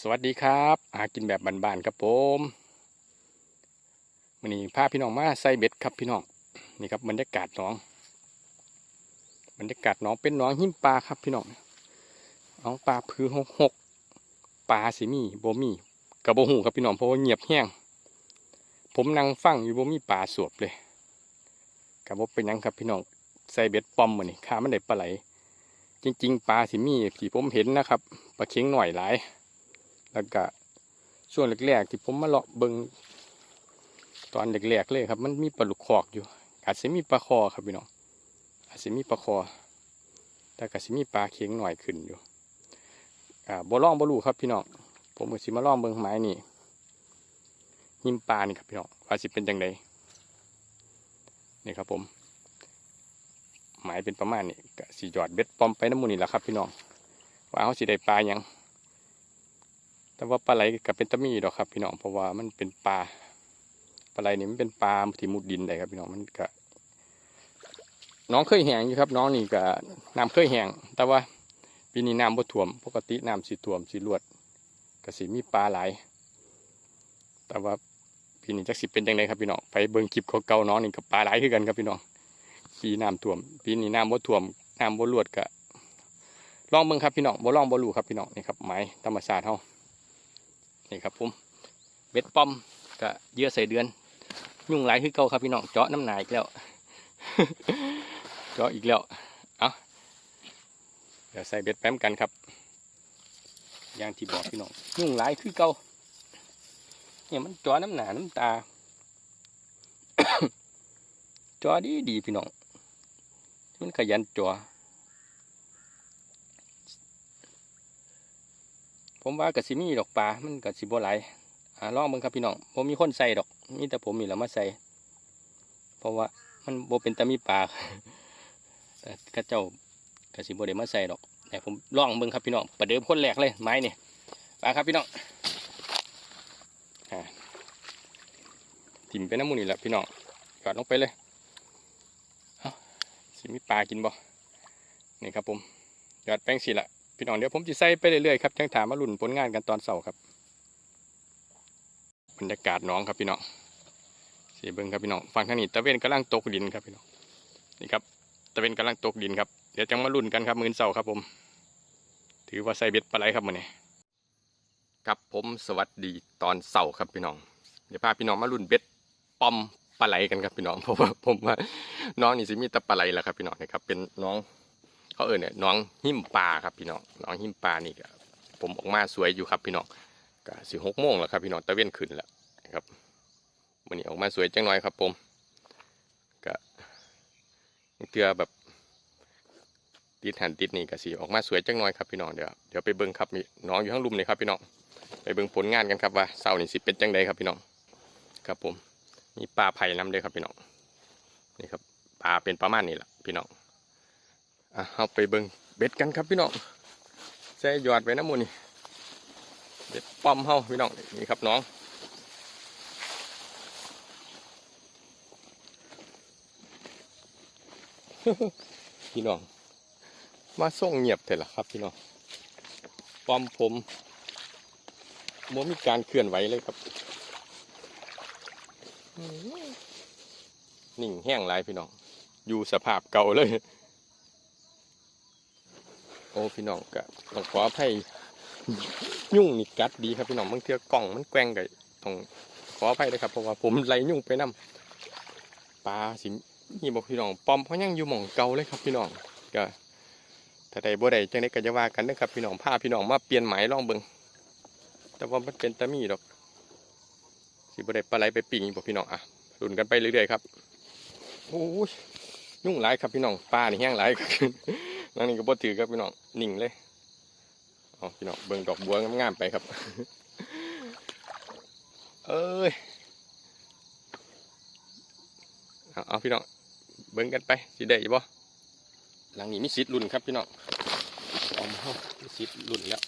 สวัสดีครับหากินแบบบานๆครับผมวันนี้พาพี่น้องมาใส่เบ็ดครับพี่น้องนี่ครับบรรยากาศน้องบรรยากาศน้องเป็นน้องหิ้มปลาครับพี่น้องน้องปลาพือหกหกปลาสิมีโบมีกับโบหูครับพี่น้องเพราะว่าเงียบแห้งผมนั่งฟังอยู่โบมีปลาสวบเลยกับโบเป็นยังครับพี่น้องใส่เบ็ดปอมมือนี่ขามันได้ปลาไหล จริง ๆ ปลาสิมีที่ผมเห็นนะครับปลาเค็งหน่อยหลาย แล้วก็ช่วงแรกๆที่ผมมาเลาะเบิงตอนแรกๆเลยครับ มันมีปลาลูกคอกอยู่ อาจจะมีปลาคอครับพี่น้องอาจจะมีปลาคอ แต่ก็สิมีปลาเค็งหน่อยขึ้นอยู่อ่าบ่ล่องบ่รู้ครับพี่น้องผมก็สิมาล่องเบิงไม้นี่หิมปลานี่ครับพี่น้องว่าสิเป็นจังไดนี่ครับผมหมายเป็นประมาณนี้ก็สิหยอดเบ็ดปอมไปน้ำมูนี่แหละครับพี่น้องว่าเขาสิได้ปลายัง แต่ว่าปลาไหลกับเป็นตะมีดอกครับ พี่น้องเพราะว่ามันเป็นปลาปลาไหลนี่มันเป็นปลาที่มุดดินได้ครับ พี่น้องมันก็น้องเคยแห้งอยู่ครับ น้องนี่ก็น้ำเคยแห้งแต่ว่าปีนี้น้ำบ่ท่วม ปกติน้ำสีท่วมสีลวดก็สิมีปลาหลาย แต่ว่าปีนี้จักสิเป็นยังไงครับพี่น้องไปเบิ่งคลิปเก่าน้องนี่กับปลาหลายคือกันครับพี่น้องปีน้ำท่วม ปีนี้น้ำบ่ท่วมน้ำบ่ลวดก็ลองเบิ่งครับพี่น้องบ่ลองบ่รู้ครับพี่น้องนี่ครับไม้ธรรมชาติเฮา นี่ครับผมเบ็ดป้อมก็เยื่อใส่เดือน ยุ่งหลายคือเก่าครับพี่น้องเจาะน้ำหนาอีกแล้วเจาะอีกแล้วเอาเดี๋ยวใส่เบ็ดแป๊มกันครับอย่างที่บอกพี่น้องยุ่งหลายคือเก่าเนี่ยมันเจาะน้ำหนาน้ำตาเจาะดีดีพี่น้องมันขยันเจา ผมว่ากสิมีดอกปลา มันกสิบไหลายอ่าลองเบิ่งครับพี่น้องผมมีคนใส่ดอกมีแต่ผมมีแหล้วมาใส่เพราะว่ามันโบเป็นตามีปลาแต่เข้าเจ้ากสิบ่ได้มาใส่ดอกแต่ผมลองเบิ่งครับพี่น้องประเดิมคนแรกเลยไม้นี่ปลาครับพี่น้องอ่าถิ่มไปน้ำมูนี่แหละพี่น้องหยอดลงไปเลยอ้าสิมีปลากินบ่นี่ครับผมหยอดแป้งสิละ พี่น้องเดี๋ยวผมจะใส่ไปเรื่อยๆครับจังถามมาลุ่นผลงานกันตอนเสาร์ครับบรรยากาศน้องครับพี่น้องสีเบิ้งครับพี่น้องฟังทางนี้ตะเวนกำลังตกดินครับพี่น้องนี่ครับตะเวนกำลังตกดินครับเดี๋ยวจังมาลุ่นกันครับมือเสาร์ครับผม ถือว่าใส่เบ็ดปลาไหลครับมันนี่ครับผมสวัสดีตอนเสาร์ครับพี่น้อง เดี๋ยวพาพี่น้องมาลุ่นเบ็ดปอมปลาไหลกันครับพี่น้องเพราะว่าผมว่าน้องนี่สิมีต่ปลาไหลแหละครับพี่น้องนะครับเป็นน้อง เขาเออเนี่ยน้องหิมปลาครับพี่น้องน้องหิมปลานี่ก็ผมออกมาสวยอยู่ครับพี่น้องก็สิหกโมงแล้วครับพี่น้องตะเวนขึ้นแล้วนะครับวันนี้ออกมาสวยจังหน่อยครับผมก็เตือแบบติดหันติดนี่ก็สิออกมาสวยจังหน่อยครับพี่น้องเดี๋ยวเดี๋ยวไปเบิ้งครับมีน้องอยู่ข้างลุมเลยครับพี่น้องไปเบิ้งผลงานกันครับว่าเสาร์นี่สิเป็นจังใดครับพี่น้องครับผมมีปลาไผ่น้ำเลยครับพี่น้องนี่ครับปลาเป็นประมาณนี้แหละพี่น้อง อะเอาไปเบิงเบ็ดกันครับพี่น้องแซ่หยอดไปน้ำมูนี่เบ็ดป้อมเฮาพี่น้องนี่ครับน้องพี่น้อง มาส่งเงียบเถอะล่ะครับพี่น้องป้อมผมโมมีการเคลื่อนไหวเลยครับนิ่งแห้งไรพี่น้อง อยู่สภาพเก่าเลย โอ้พี่น้องก็ต้องขออภัยยุ่งนี่กัดดีครับพี่น้องบางเทือกล่องมันแกว่งก็ต้องขออภัยเลยครับเพราะว่าผมไล่ยุ่งไปนํปลาสินี่บอกพี่น้องปอมเพราะยังอยู่หม่องเก่าเลยครับพี่น้องก็ถ้าใดบ่ใดจังได๋ก็จะว่ากันนะครับพี่น้องพาพี่น้องมาเปลี่ยนหมายลองเบิงแต่ว่ามันเป็นตะมีดอกสิบ่ได้ปลาไหลไปปิ่งบอกพี่น้องอะลุนกันไปเรื่อยๆครับโอ้ยยุ่งหลายครับพี่น้องปลานี่แห้งหลาย นั่นนี่ก็บ่ถือครับพี่น้องนิ่งเลยเอพี่น้องเบิ่งดอกบัวงามๆไปครับ เอ้ยเอาเอาพี่น้องเบิ่งกันไปสิได้บ่หลังนี้มีสิทธิ์ลุ้นครับพี่น้องออมเฮามีสิทธิ์ลุ้นแล้ว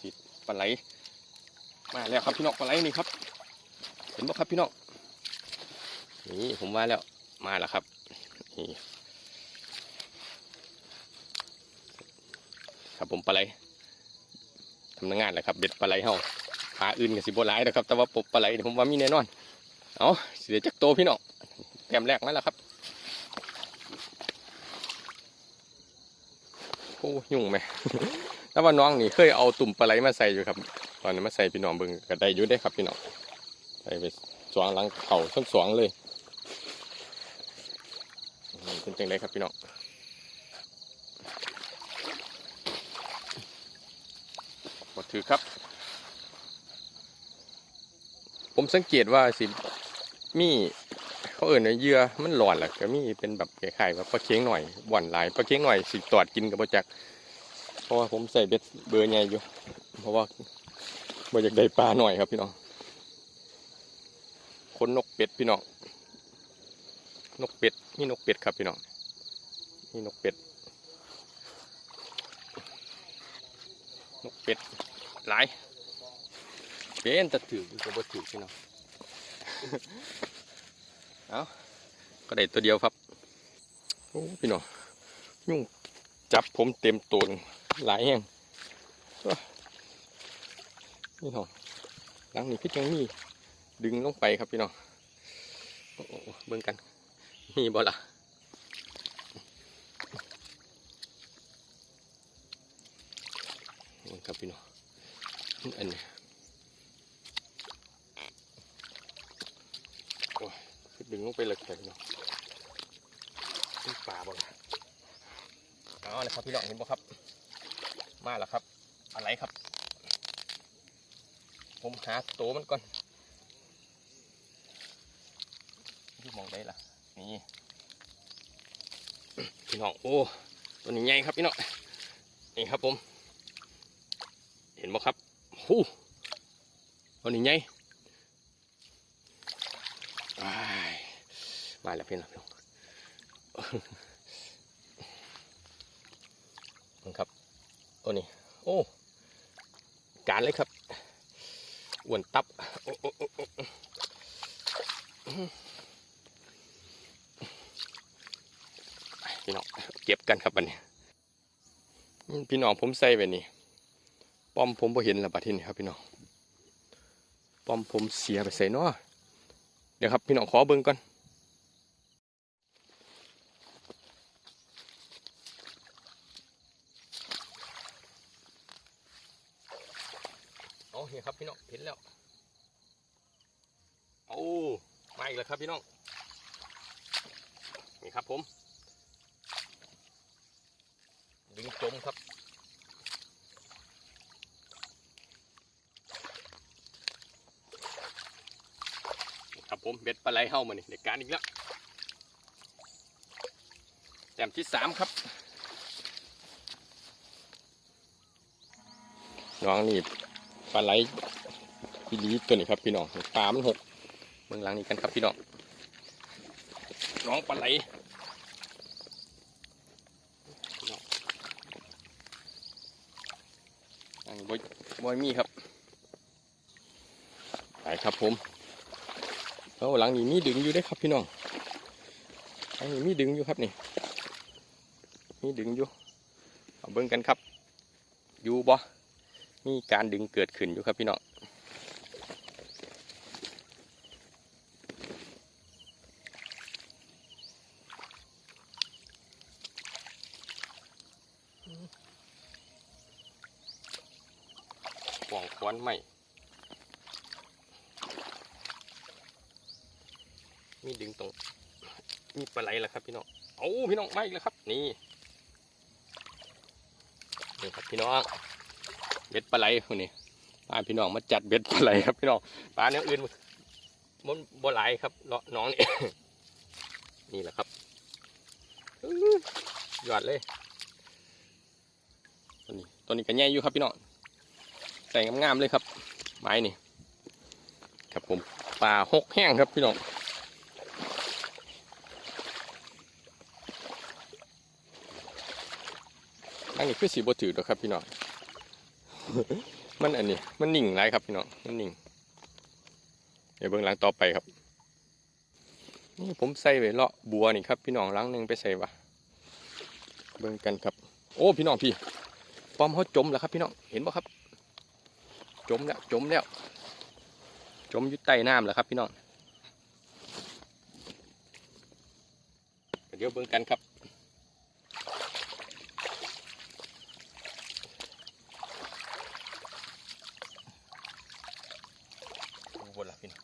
สิทธิ์ปลาไหลมาแล้วครับพี่น้องปลาไหลนี่ครับ เห็นบ่ครับพี่น้องนี่ผมว่าแล้วมาแล้วครับนี่ ครับ ผมปลาไหลทำงานแหละครับเบ็ดปลาไหลเฮาปลาอื่นกับสิบหลายนะครับ แต่ว่าปบปลาไหลผมว่ามีแน่นอน เอาเสียจักโตพี่น้องแต้มแรกมาแล้วครับโอ้ยุ่งไหมแต่ว่าน้องนี่เคยเอาตุ่มปลาไหลมาใส่อยู่ครับ ตอนนี้มาใส่พี่น้องเบิ่งก็ได้อยู่ได้ครับพี่น้องใส่ไปสวงหลังเข่าทั้งสวงเลยเป็นจังไดครับพี่น้องหมด ถือครับ ผมสังเกตว่าสิมีเขาเอ่นว่าเยื่อมันหลอนแหละก็มีเป็นแบบคล้ายๆว่าปลาเค็งหน่อยบ่อนหลายปลาเค็งหน่อยสิตอดกินกับบ่จักเพราะว่าผมใส่เบ็ดเบอร์ใหญ่อยู่ เพราะว่าบ่อยากได้ปลาหน่อยครับพี่น้องคนนกเป็ดพี่น้องนกเป็ดนี่นกเป็ดครับพี่น้องนี่นกเป็ดนกเป็ด หลายเป็นตะถืออยู่กับบ่ถือพี่น้องเอาก็ได้ตัวเดียวครับโอ้พี่น้องยุ่งจับผมเต็มตัวเลยหลายแห่งนี่น้องหลังนี้พี่จังมีดึงลงไปครับพี่น้องโอ้โหเบิ่งกันมีบ่ล่ะนี่ครับพี่น้อง อันนี้โอ้ยดึงลงไปเลยครับพี่น้องนี่ปลาบ่ล่ะเอาเลยครับพี่น้องเห็นบ่ครับ มาแล้วครับ อะไรครับ ผมหาตัวมันก่อนอยู่หมองได้ล่ะ นี่พี่น้องโอ้ตัวนี้ใหญ่ครับพี่น้องนี่ครับผม เห็นบ่ครับ หูตัวนี้ใหญ่อ้ายมาแล้วพี่น้องพี่น้องนี่ครับตัวนี้โอ้การเลยครับอ้วนตับโอ้โอ้โอ้โอ้พี่น้องเก็บกันครับวันนี้ พี่น้องผมใส่ไปนี่ ป้อมผมพอเห็นแล้วบัดที่นี่ครับพี่น้องป้อมผมเสียไปใส่เนาะเดี๋ยวครับพี่น้องขอเบิ่งก่อนโอ้เห็นครับพี่น้องเห็นแล้วโอ้มาอีกแล้วครับพี่น้องนี่ครับผม ดึงจมครับ ครับ ผมเบ็ดปลาไหลเฮ้ามานี่เด็กการอีกแล้วแต้มที่สามครับน้องนี่ปลาไหลพี่ลีตัวนี้ครับพี่น้องปลามันหกเมืองหลังนี้กันครับพี่น้องน้องปลาไหลอันนี้บอยบอยมีครับไปครับผม แล้วหลังนี้มีดึงอยู่ได้ครับพี่น้องหลังนี้มีดึงอยู่ครับนี่ มีดึงอยู่เอาเบิ่งกันครับ อยู่บ่มีการดึงเกิดขึ้นอยู่ครับพี่น้องควันใหม่ มีดึงตรง มีปลาไหลแล้วครับพี่น้องเอาพี่ น้องมาอีกแล้วครับ นี่นี่ครับพี่น้องเบ็ดปลาไหลคนนี้พาพี่น้องมาจัดเบ็ดปลาไหลครับพี่น้องปลาเนื้ออื่นมันบ่หลายครับเลาะน้องนี่นี่แหละครับอื้อยอดเลยตัวนี้ตัวนี้ก็ใหญ่อยู่ครับพี่น้องแต่งงามๆเลยครับ ไม้นี่ ครับผมปลาหกแห้งครับพี่น้อง อันนี้คือสีบถือหรอกครับพี่น้อง มันอันนี้ มันนิ่งไรครับพี่น้อง มันนิ่ง เดี๋ยวเบื้องหลังต่อไปครับ นี่ผมใส่ไว้เลาะบัวนี่ครับ พี่น้องหลังหนึ่งไปใส่วะเบิ่งกันครับ โอ้พี่น้องพี่ปอมเขาจมแล้วครับพี่น้อง เห็นป่ะครับ จมแล้ว จมแล้ว จมอยู่ใต้น้ำแล้วครับ พี่น้อง เดี๋ยวเบิ่งกันครับ ดูบนละพี่น้อง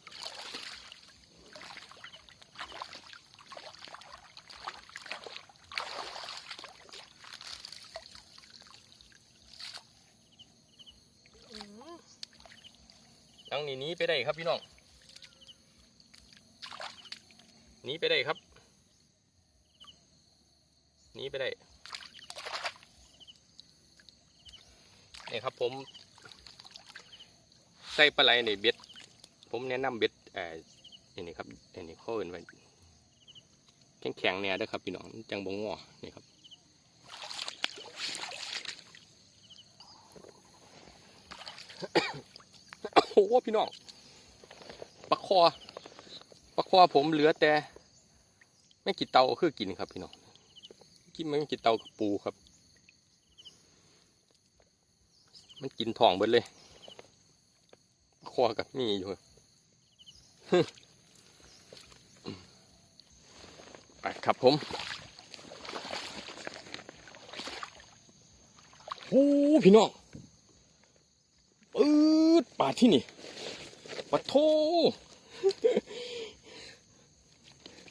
ังหนีหนี้ไปได้ครับพี่น้องหนีไปได้ครับหนีไปได้นี่ครับผมใส่ปลาไหลในเบ็ด ผมแนะนำเบ็ดเอ่อนี่นี่ครับอันนี้ขาเอินไว้แข็งแข็งๆเนี่ยเด้ครับพี่น้องจังบงงอนี่ครับ โอ้โห พี่น้องปลาคอปลาคอผมเหลือแต่ ไม่กี่เตาคือกินครับพี่น้องกินไม่กี่เตากับปูครับ มันกินทองเบิดเลยปลาคอกับมีอยู่ไปครับผมโอ้พี่น้องปืดปาที่นี่ ปะโท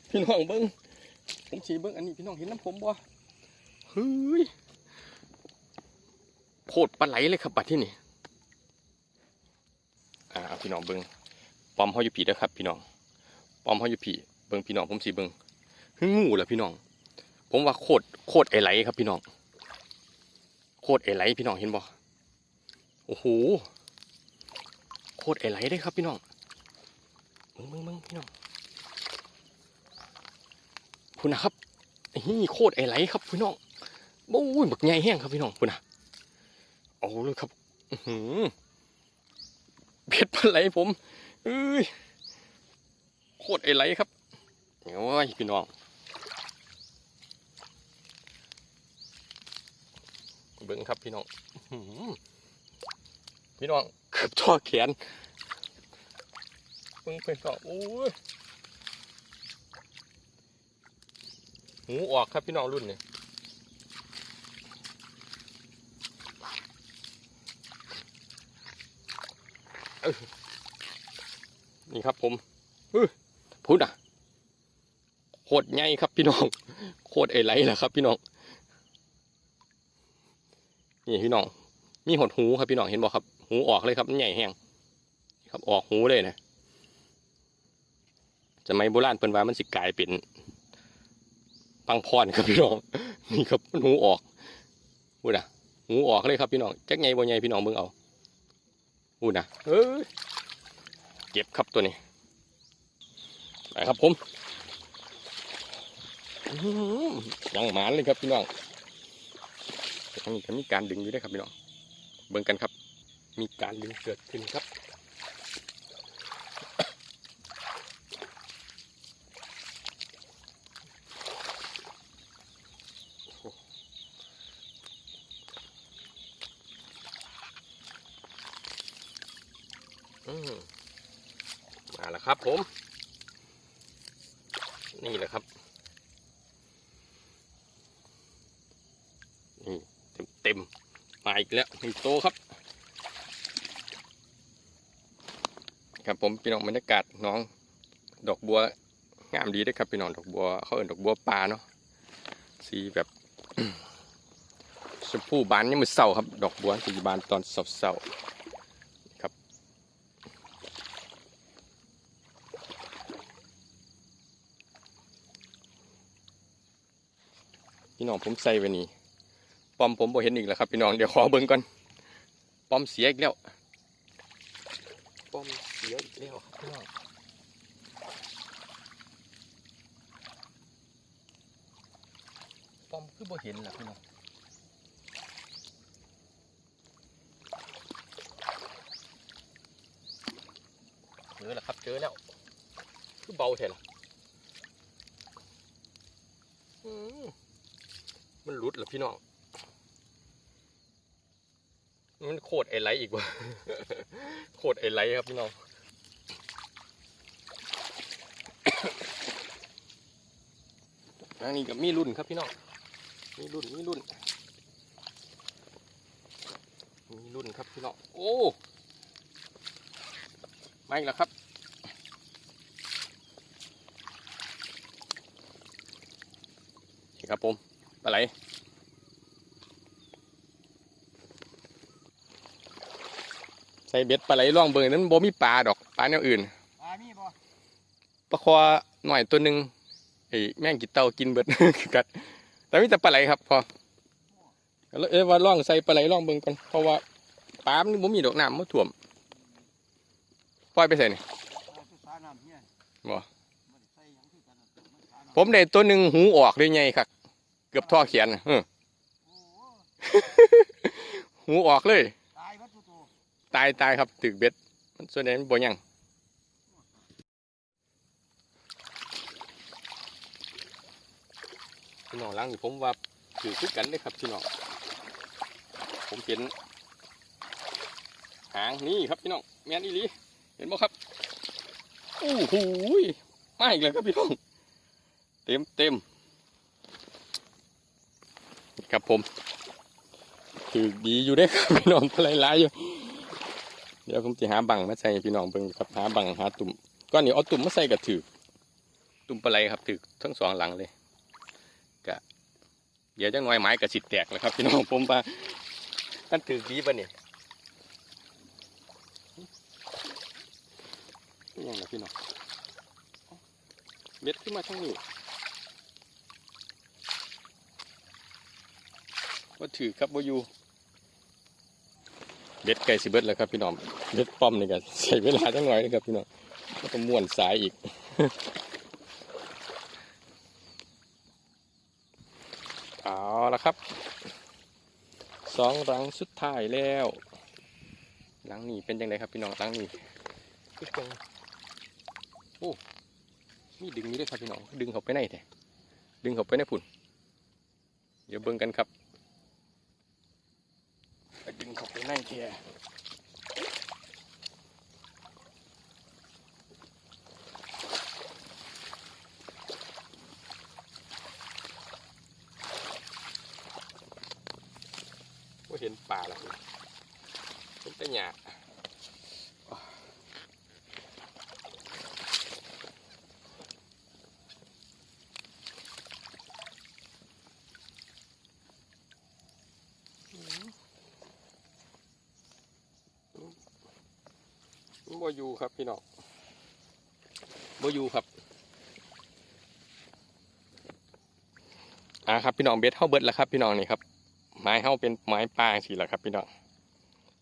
พี่น้องเบิ้งผมสีเบิ้งอันนี้พี่น้องเห็นน้ำผมบ่เฮ้ยโคตรปลาไหลเลยครับปาดที่นี่อ่าเอาพี่น้องเบิ้งปอมเขาอยู่ผีเด้อครับ พี่น้องปอมเขาอยู่ผีเบิ้งพี่น้องผมสีเบิ้งหึงูเหรอพี่น้อง ผมว่าโคตรโคตรไอไหลครับพี่น้อง โคตรไอไหลพี่น้องเห็นบ่โอ้โห โคตรไอไหลได้ครับพี่น้องมึงมึงมึงพี่น้องคุณนะครับนี่โคตรไอไหลครับพี่น้องโอ้ยบักใหญ่แห้งครับพี่น้องคุณนะเอาเลยครับหือเบ็ดปลาไหลผมเอ้ยโคตรไอไหลครับโอ้ยพี่น้องเบิ้งครับพี่น้องพี่น้อง เกือบท่อแขนเบิ้งเป็นก็โอ้ยหูออกครับพี่น้องรุ่นนี้เอ้ยนี่ครับผมพูดอะโคตรใหญ่ครับพี่น้อง โคตรเอไรแหละครับ พี่น้อง นี่พี่น้อง มีหดหูครับพี่น้องเห็นบ่ครับ หูออกเลยครับมันใหญ่แห้งครับออกหูเลยนะจะไม่โบราณเปิ้นว่ามันสิกลายเป็นปังพรครับพี่น้องนี่ครับมันหูออกพูดนะหูออกเลยครับพี่น้องจักใหญ่บ่ใหญ่พี่น้องเบิ่งเอาพูดนะเอ้ยเก็บครับตัวนี้ไปครับผมยังหมานเลยครับพี่น้องทางนี้ก็มีการดึงอยู่ด้วยครับพี่น้อง เบิ่งกันครับ มีการดึงเกิดขึ้นครับอืมมาแล้วครับผม นี่แหละครับ นี่เต็มเต็มๆมาอีกแล้วหนึ่งโตครับ ครับผมพี่น้องบรรยากาศน้องดอกบัวงามดีด้วยครับพี่น้องดอกบัวเขาเอ่นดอกบัวป่าเนาะสีแบบชมพูบานนี่มือเศร้าครับ ดอกบัวสีบานตอนเศร้าๆครับ พี่น้องผมใส่ไว้นี่ปอมผมบ่เห็นอีกแล้วครับพี่น้องเดี๋ยวขอเบิ่งก่อนปอมเสียอีกแล้วปอม เสียอีกแล้วครับพี่น้องปอมคือบ่เห็นล่ะพี่น้องเจอแล้วครับเจอแล้ว คือเบาแท้ละมันหลุดแล้วพี่น้อง มันโคตรไอไลท์อีกว่ะโคตรไอไลท์ครับพี่น้อง อันนี้กับมีรุ่นครับพี่น้อง มีรุ่น มีรุ่น มีรุ่นครับพี่น้อง โอ้มาอีกแล้วครับ นี่ครับผม ปลาไหลใส่เบ็ดปลาไหลล่องเบิ่งนั้นบ่มีปลาดอก ปลาแนวอื่น ปลามีบ่ปลาคอหน่อยตัวหนึ่ง ไอ้แม่งกินเต่ากินเบิด กัด แต่มีแต่ปลาไหลครับพอแล้วเอ้ว่าล่องใส่ปลาไหลล่องเบิ่งก่อนเพราะว่าปลามันบ่มีดอกน้ำมันท่วมปล่อยไปใส่นี่ปลาคือสาน้ำเนี่ยบ่บ่ได้ใส่หยังคือกันน่ะมันสาน้ำผมได้ตัวหนึ่งหูออกเลยไงครับเกือบท่อเขียนเออหูออกเลย ตายตถุโตตายตายครับถึกเบ็ดมันส่วนใหญ่มันบ่ยัง น้องล้างนี่ผมว่าถือคือกันเลยครับพี่น้องผมเห็นหางนี่ครับพี่น้องแม่นอีลีเห็นบ่ครับโอ้โหยมาอีกแล้วครับพี่น้องเต็มเต็มครับผมถือดีอยู่เด้ครับพี่น้องอะไรหลายอยู่เดี๋ยวผมจะหาบังมาใส่พี่น้องเบิ่งครับหาบังหาตุ่มก้อนนี้เอาตุ่มมาใส่กับถือตุ่มปลาไหลครับถือทั้งสองหลังเลย เดี๋ยวจังน้อยไม้กับสิแตกเลยครับพี่น้องผมว่าท่านถือดีปะเนี่ยนี่ยังนะพี่น้องเม็ดขึ้นมาทั้งนี้ว่าถือครับว่าอยู่เบ็ดไก่สิเบ็ดแล้วครับพี่น้องเบ็ดป้อมนี่ก็ใช้เวลาจังหน่อยนะครับพี่น้องก็ต้องม้วนสายอีก เอาละ ครับสองหลังสุดท้ายแล้ว หลังนี้เป็นยังไงครับพี่น้องหลังนี้คือจังโอ้มีดึงนี้ด้วยครับพี่น้องดึงเขาไปไหนแท้ดึงเขาไปในผุ่นเดี๋ยวเบิ่งกันครับไปดึงเขาไปไหนแท้ว่ ห็นป่าแล้วเห็นแต่หญ้าบ่อยู่ครับพี่น้องบ่อยู่ครับอ่าครับพี่น้องเบ็ดเข้าเบิดแล้วครับพี่น้องนี่ครับ ไม้เฮาเป็นไม้ปลาสิล่ะครับพี่น้อง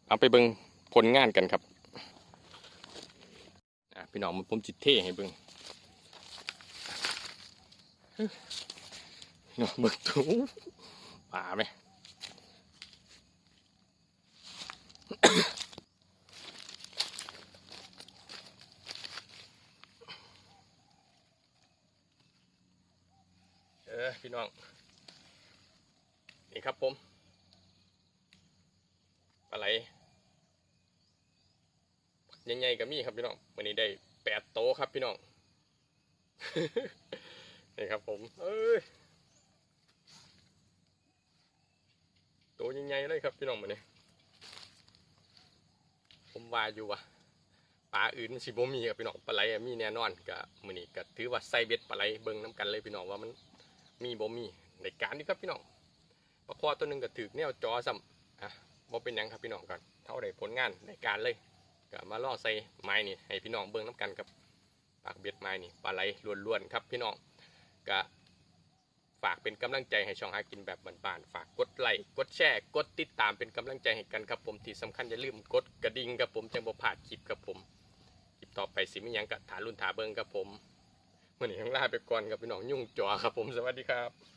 เอาไปเบิ่งผลงานกันครับอะพี่น้องมันผมจิตเท่ให้เบิ่งพี่น้องเบิ่งตูป่าไหมเออพี่น้อง นี่ครับผมปลาไหล ใหญ่ๆกับมีครับพี่น้องวันนี้ได้แปดโตครับพี่น้องนี่ครับผมเอ้ยโตใหญ่ๆเลยครับพี่น้องวันนี้ผมว่าอยู่ว่ะปลาอื่นสิบ่มีครับพี่น้องปลาไหลมีแน่นอนก็มือนี้ก็ถือว่าใส่เบ็ดปลาไหลเบิ่งน้ำกันเลยพี่น้องว่ามันมีบ่มีในการนี้ครับพี่น้องปลาคอตัวหนึ่งก็ถือแนวจอซ้ำอะบ่เป็นยังครับพี่น้องก่อนเท่าได้ผลงานในการเลย ก็มาล่อใส่ไม้นี่ให้พี่น้องเบิ่งน้ำกันครับปากเบ็ดไม้นี่ปลาไหลล้วนๆครับพี่น้องก็ฝากเป็นกำลังใจให้ช่องหากินแบบบานๆฝากกดไลค์กดแชร์กดติดตามเป็นกำลังใจให้กันครับผมที่สำคัญอย่าลืมกดกระดิ่งครับผมจังบ่พลาดคลิปครับผมคลิปต่อไปสิมีหยังก็ถารุ่นถาเบิ่งครับผมมื้อนี้ทั้งลาไปก่อนครับพี่น้องยุ่งจอครับผมสวัสดีครับ